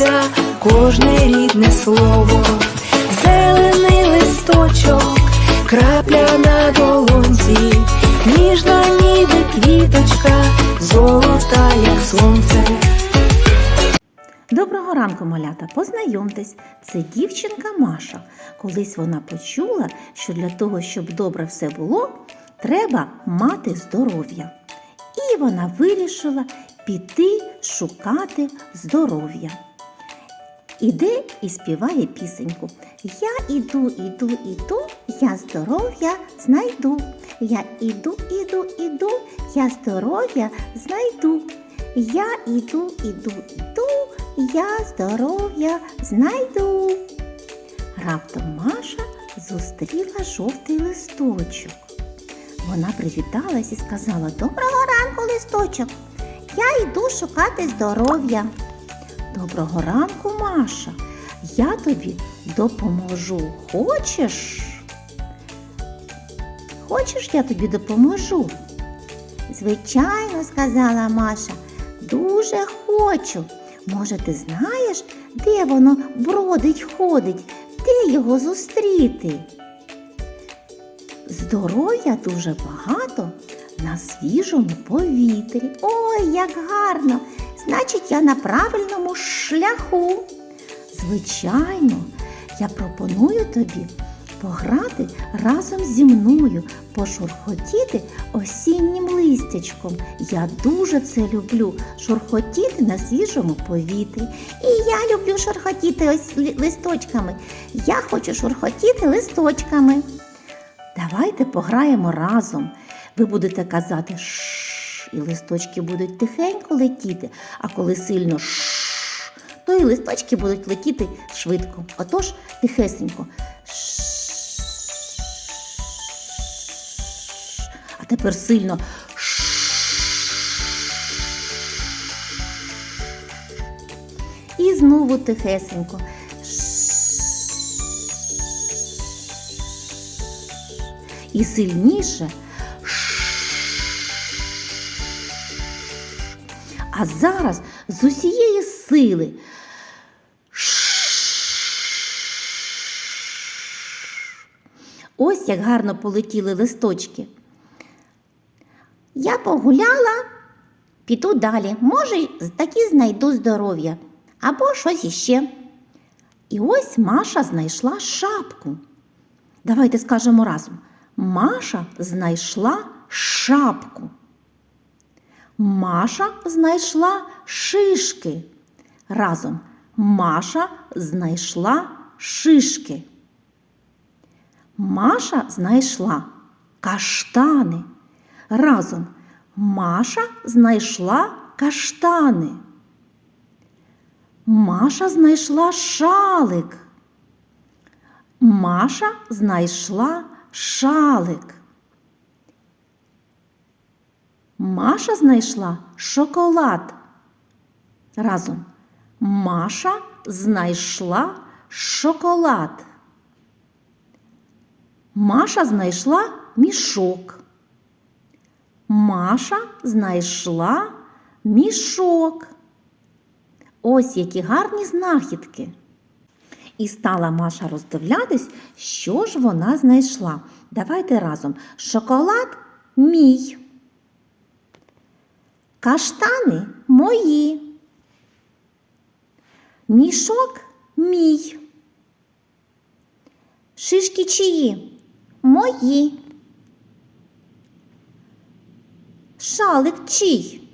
квіточка, кожне рідне слово, зелений листочок, крапля на долонці, ніжна ніби квіточка, золота, як сонце. Доброго ранку, малята! Познайомтесь, це дівчинка Маша. Колись вона почула, що для того, щоб добре все було, треба мати здоров'я. І вона вирішила піти шукати здоров'я. Іде і співає пісеньку. Я іду, іду, іду, я здоров'я знайду. Я іду, іду, іду, я здоров'я знайду. Я іду, іду, іду, я здоров'я знайду. Раптом Маша зустріла жовтий листочок. Вона привіталась і сказала Доброго ранку, листочок. Я йду шукати здоров'я. Доброго ранку, Маша. Я тобі допоможу. Хочеш? Хочеш, я тобі допоможу? Звичайно, сказала Маша, дуже хочу. Може, ти знаєш, де воно бродить, ходить, де його зустріти? Здоров'я дуже багато на свіжому повітрі. Ой, як гарно! Значить, я на правильному шляху. Звичайно, я пропоную тобі пограти разом зі мною, пошурхотіти осіннім листячком. Я дуже це люблю шурхотіти на свіжому повітрі. І я люблю шурхотіти листочками. Я хочу шурхотіти листочками. Давайте пограємо разом. Ви будете казати і листочки будуть тихенько летіти, а коли сильно шш, то і листочки будуть летіти швидко. Отож, тихесенько. А тепер сильно. І знову тихесенько. І сильніше. А зараз з усієї сили. Ось як гарно полетіли листочки. Я погуляла, піду далі. Може, таки знайду здоров'я або щось іще. І ось Маша знайшла шапку. Давайте скажемо разом. Маша знайшла шапку. Маша знайшла шишки. Разом Маша знайшла шишки. Маша знайшла каштани. Разом Маша знайшла каштани. Маша знайшла шалик. Маша знайшла шалик. Маша знайшла шоколад. Разом. Маша знайшла шоколад. Маша знайшла мішок. Маша знайшла мішок. Ось які гарні знахідки. І стала Маша роздивлятись, що ж вона знайшла. Давайте разом. Шоколад мій. Каштани мої. Мішок мій. Шишки чиї? Мої. Шалик чий?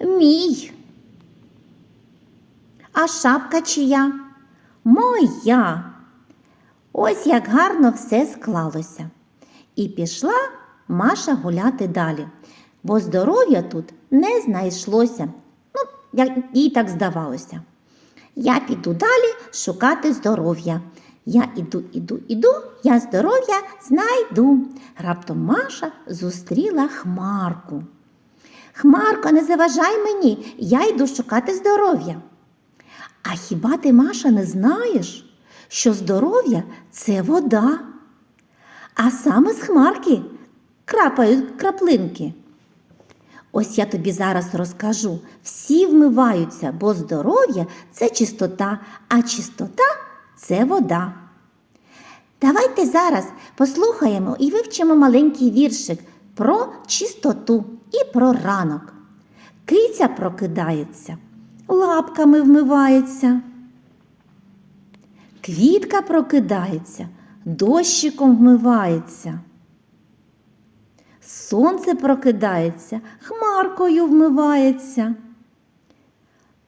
Мій. А шапка чия? Моя. Ось як гарно все склалося. І пішла Маша гуляти далі, бо здоров'я тут не знайшлося. Ну, як їй так здавалося. Я піду далі шукати здоров'я. Я іду, іду, іду, я здоров'я знайду. Раптом Маша зустріла хмарку. Хмарко, не заважай мені, я йду шукати здоров'я. А хіба ти, Маша, не знаєш, що здоров'я це вода? А саме з хмарки крапають краплинки. Ось я тобі зараз розкажу. Всі вмиваються, бо здоров'я це чистота, а чистота це вода. Давайте зараз послухаємо і вивчимо маленький віршик про чистоту і про ранок. Киця прокидається, лапками вмивається. Квітка прокидається, дощиком вмивається. Сонце прокидається, хмаркою вмивається.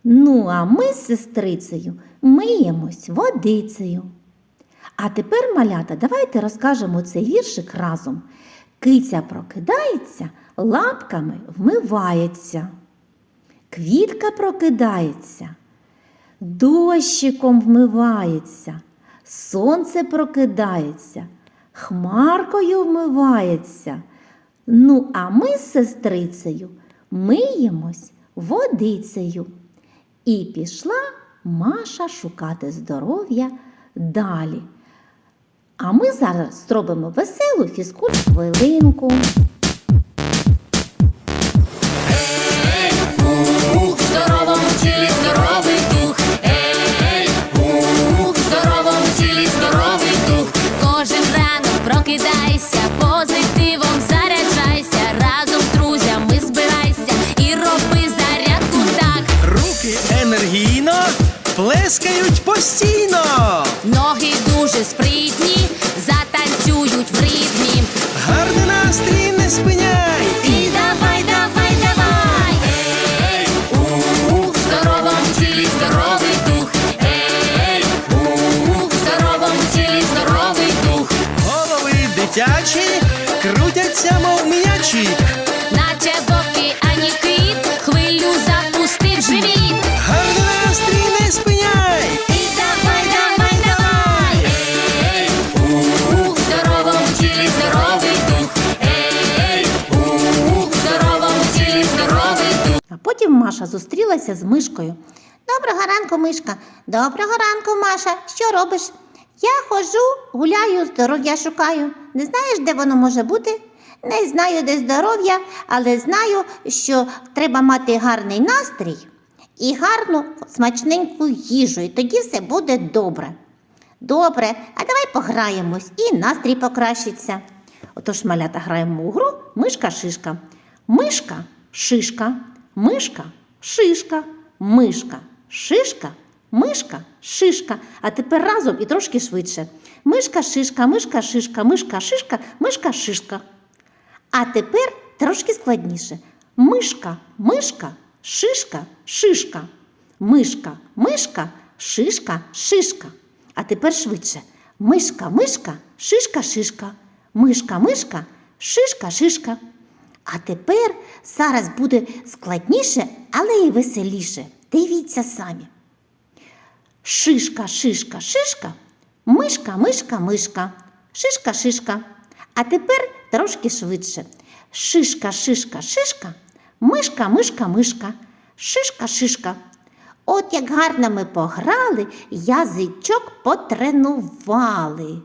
Ну, а ми з сестрицею миємось водицею. А тепер, малята, давайте розкажемо цей віршик разом. Киця прокидається, лапками вмивається. Квітка прокидається, дощиком вмивається, сонце прокидається, хмаркою вмивається. Ну, а ми з сестрицею миємось водицею. І пішла Маша шукати здоров'я далі. А ми зараз зробимо веселу фізкульт хвилинку. Постійно. Зустрілася з мишкою. Доброго ранку, мишка. Доброго ранку, Маша. Що робиш? Я ходжу, гуляю, здоров'я шукаю. Не знаєш, де воно може бути? Не знаю, де здоров'я, але знаю, що треба мати гарний настрій і гарну смачненьку їжу, і тоді все буде добре. Добре, а давай пограємось і настрій покращиться. Отож, малята граємо у гру мишка-шишка. Мишка, шишка, мишка, шишка, мишка, шишка, мишка, шишка. А тепер разом і трошки швидше. Мишка, шишка, мишка, шишка, мишка, шишка, мишка, шишка. А тепер трошки складніше. Мишка, мишка, шишка, шишка. Мишка, мишка, шишка, шишка. А тепер швидше. Мишка, мишка, шишка, шишка. Мишка, мишка, шишка, шишка. А тепер зараз буде складніше, але й веселіше. Дивіться самі. Шишка, шишка, шишка, мишка, мишка, мишка, шишка, шишка. А тепер трошки швидше. Шишка, шишка, шишка, мишка, мишка, мишка, шишка, шишка. От як гарно ми пограли, язичок потренували.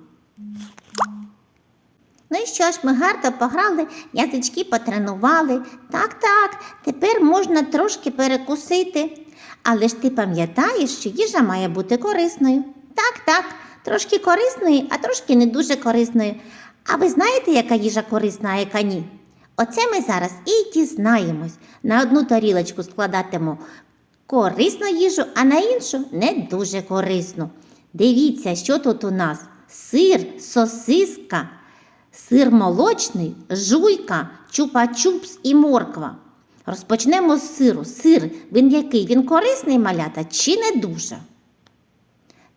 Ну і що ж, ми гарно пограли, язички потренували. Так, так, тепер можна трошки перекусити. Але ж ти пам'ятаєш, що їжа має бути корисною. Так, так, трошки корисною, а трошки не дуже корисною. А ви знаєте, яка їжа корисна, а яка ні? Оце ми зараз і дізнаємось. На одну тарілочку складатимемо корисну їжу, а на іншу не дуже корисну. Дивіться, що тут у нас: сир, сосиска, сир молочний, жуйка, чупа-чупс і морква. Розпочнемо з сиру. Сир, він який? Він корисний малята чи не дуже?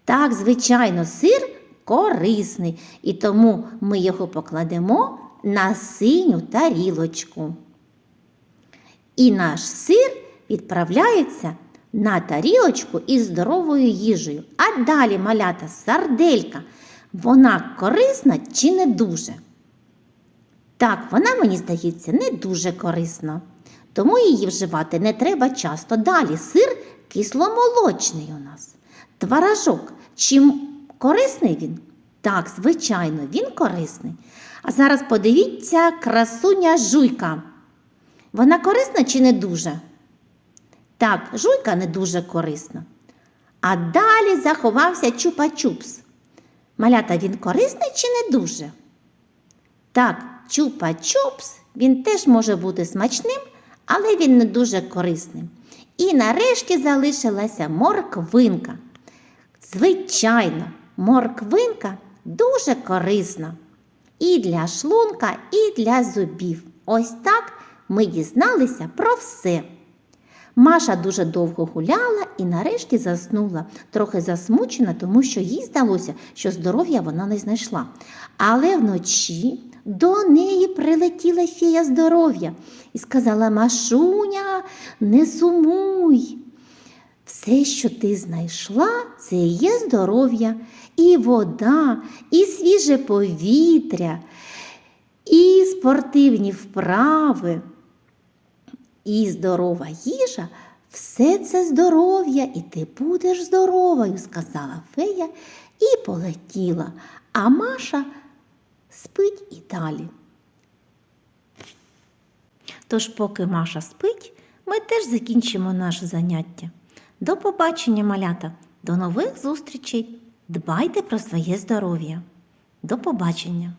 Так, звичайно, сир корисний, і тому ми його покладемо на синю тарілочку. І наш сир відправляється на тарілочку із здоровою їжею. А далі малята сарделька. Вона корисна чи не дуже? Так, вона, мені здається, не дуже корисна. Тому її вживати не треба часто. Далі сир кисломолочний у нас. Творожок. Чим корисний він? Так, звичайно, він корисний. А зараз подивіться красуня жуйка. Вона корисна чи не дуже? Так, жуйка не дуже корисна. А далі заховався чупа-чупс. Малята він корисний чи не дуже? Так, чупа-чупс, він теж може бути смачним, але він не дуже корисним. І нарешті залишилася морквинка. Звичайно, морквинка дуже корисна. І для шлунка, і для зубів. Ось так ми дізналися про все. Маша дуже довго гуляла і нарешті заснула, трохи засмучена, тому що їй здалося, що здоров'я вона не знайшла. Але вночі до неї прилетіла фея здоров'я і сказала: Машуня, не сумуй. Все, що ти знайшла, це є здоров'я, і вода, і свіже повітря, і спортивні вправи, і здорова їжа. Все це здоров'я, і ти будеш здоровою, сказала фея і полетіла. А Маша спить і далі. Тож, поки Маша спить, ми теж закінчимо наше заняття. До побачення, малята, до нових зустрічей. Дбайте про своє здоров'я. До побачення!